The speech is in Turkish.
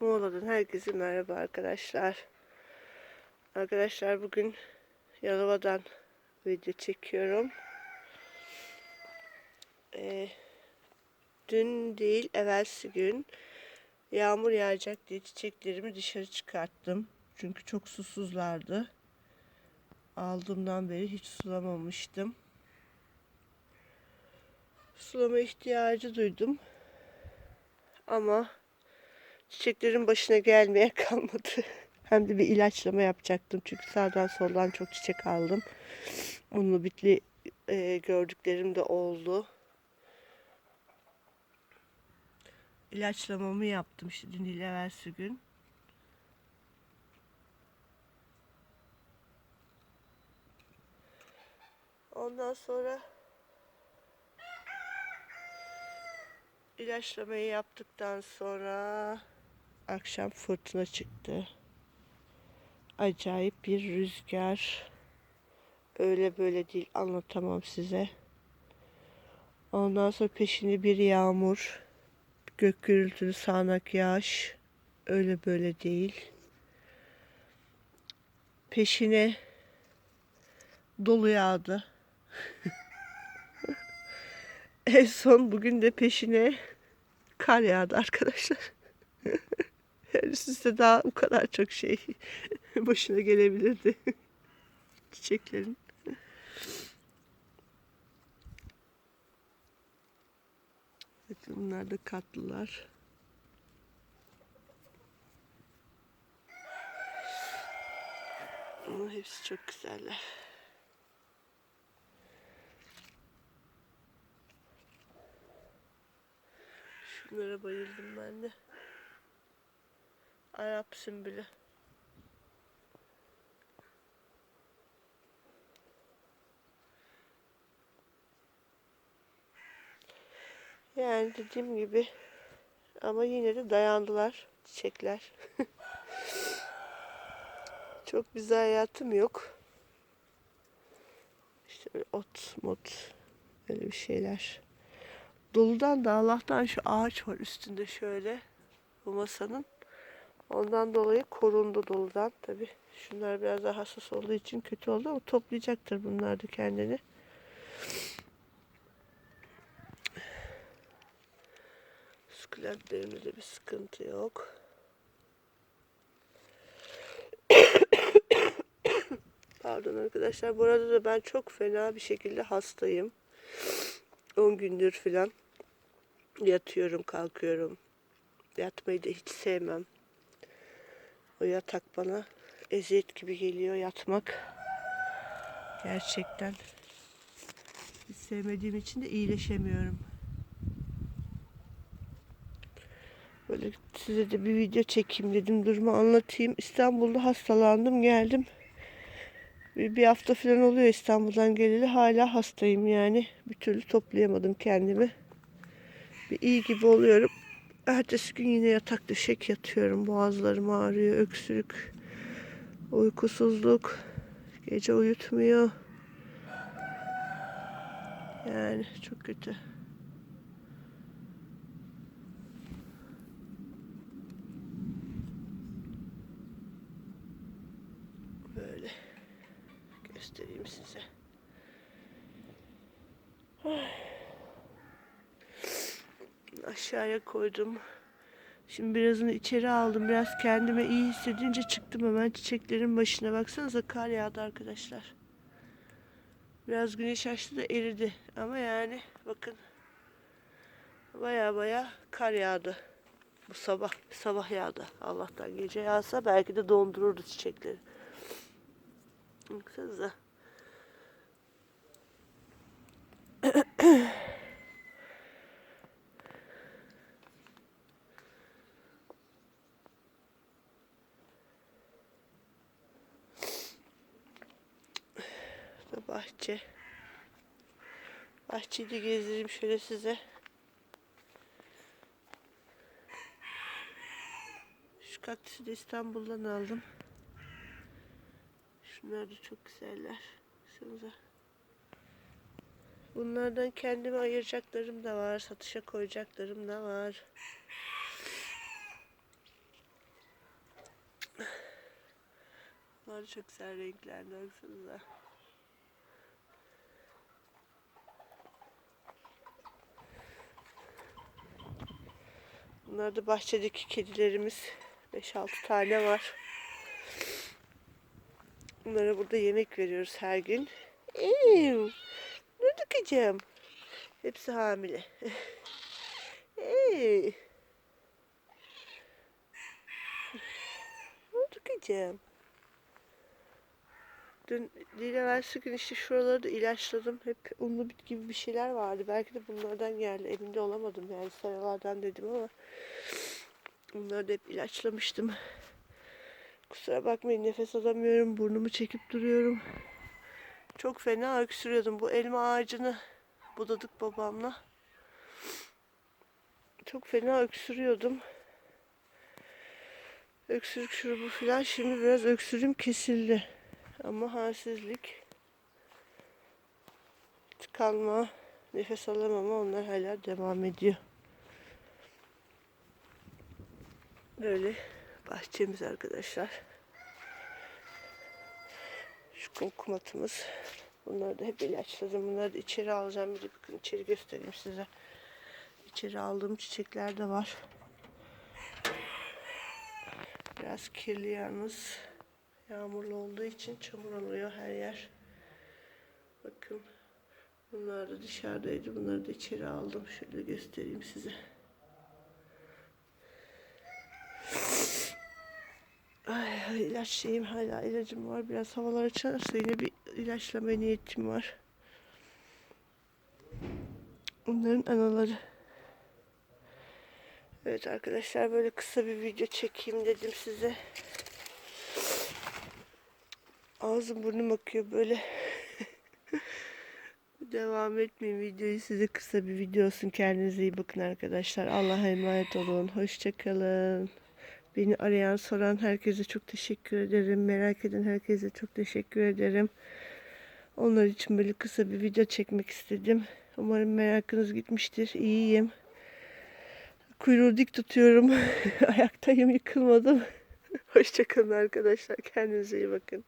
Muğla'dan herkese merhaba arkadaşlar. Arkadaşlar bugün Yalova'dan video çekiyorum. Ee, dün değil evvelsi gün yağmur yağacak diye çiçeklerimi dışarı çıkarttım. Çünkü çok susuzlardı. Aldığımdan beri hiç sulamamıştım. Sulama ihtiyacı duydum. Ama çiçeklerin başına gelmeye kalmadı. Hem de bir ilaçlama yapacaktım. Çünkü sağdan soldan çok çiçek aldım. Unlu bitli e, gördüklerim de oldu. İlaçlamamı yaptım işte dün değil evvelsi gün. Ondan sonra ilaçlamayı yaptıktan sonra akşam fırtına çıktı. Acayip bir rüzgar. Öyle böyle değil anlatamam size. Ondan sonra peşini bir yağmur, gök gürültülü sağanak yağış. Öyle böyle değil. Peşine dolu yağdı. en son bugün de peşine kar yağdı arkadaşlar. yani size daha bu kadar çok şey başına gelebilirdi. Çiçeklerin. Bakın bunlar da katlılar. Ama hepsi çok güzeller. Şunlara bayıldım ben de. Arap sümbülü. Yani dediğim gibi ama yine de dayandılar çiçekler. Çok bir hayatım yok. İşte böyle ot mot böyle bir şeyler. Doludan da Allah'tan şu ağaç var üstünde şöyle bu masanın. Ondan dolayı korundu doludan. Tabi şunlar biraz daha hassas olduğu için kötü oldu ama toplayacaktır bunlar da kendini. Sukulentlerimde de bir sıkıntı yok. Pardon arkadaşlar. Bu arada da ben çok fena bir şekilde hastayım. 10 gündür falan yatıyorum, kalkıyorum. Yatmayı da hiç sevmem. O yatak bana eziyet gibi geliyor yatmak. Gerçekten. Hiç sevmediğim için de iyileşemiyorum. Böyle size de bir video çekeyim dedim. Durumu anlatayım. İstanbul'da hastalandım geldim. Bir, bir hafta falan oluyor İstanbul'dan geleli. Hala hastayım yani. Bir türlü toplayamadım kendimi. Bir iyi gibi oluyorum. Ertesi gün yine yatak döşek yatıyorum. Boğazlarım ağrıyor, öksürük, uykusuzluk, gece uyutmuyor. Yani çok kötü. Böyle göstereyim size. Ay. Aşağıya koydum. Şimdi birazını içeri aldım. Biraz kendime iyi hissedince çıktım hemen çiçeklerin başına. Baksanıza kar yağdı arkadaşlar. Biraz güneş açtı da eridi. Ama yani bakın. Baya baya kar yağdı. Bu sabah sabah yağdı. Allah'tan gece yağsa belki de dondururdu çiçekleri. Baksanıza. bahçe. Bahçeyi de gezdireyim şöyle size. Şu kaktüsü de İstanbul'dan aldım. Şunlar da çok güzeller. Şunuza. Bunlardan kendime ayıracaklarım da var. Satışa koyacaklarım da var. Bunlar çok güzel renkler. Baksanıza. Bunlar da bahçedeki kedilerimiz. 5-6 tane var. Bunlara burada yemek veriyoruz her gün. Eee, ne dökeceğim? Hepsi hamile. Eee. Ne dökeceğim? Dün değil evvelsi gün işte şuraları da ilaçladım. Hep unlu bit gibi bir şeyler vardı. Belki de bunlardan geldi. Emin de olamadım yani sarılardan dedim ama. Bunları da hep ilaçlamıştım. Kusura bakmayın nefes alamıyorum. Burnumu çekip duruyorum. Çok fena öksürüyordum. Bu elma ağacını budadık babamla. Çok fena öksürüyordum. Öksürük şurubu falan. Şimdi biraz öksürüğüm kesildi. Ama halsizlik, tıkanma, nefes alamama onlar hala devam ediyor. Böyle bahçemiz arkadaşlar. Şu kumkumatımız. Bunları da hep ilaçladım. Bunları da içeri alacağım. Bir de bakın içeri göstereyim size. İçeri aldığım çiçekler de var. Biraz kirli yalnız. Yağmurlu olduğu için çamur oluyor her yer. Bakın. Bunlar da dışarıdaydı. Bunları da içeri aldım. Şöyle göstereyim size. Ay, ilaç şeyim hala ilacım var. Biraz havalar açarsa yine bir ilaçlama niyetim var. Bunların anaları. Evet arkadaşlar böyle kısa bir video çekeyim dedim size. Ağzım burnum akıyor böyle. Devam etmeyin videoyu size kısa bir video olsun. Kendinize iyi bakın arkadaşlar. Allah'a emanet olun. Hoşçakalın. Beni arayan soran herkese çok teşekkür ederim. Merak eden herkese çok teşekkür ederim. Onlar için böyle kısa bir video çekmek istedim. Umarım merakınız gitmiştir. İyiyim. Kuyruğu dik tutuyorum. Ayaktayım yıkılmadım. Hoşçakalın arkadaşlar. Kendinize iyi bakın.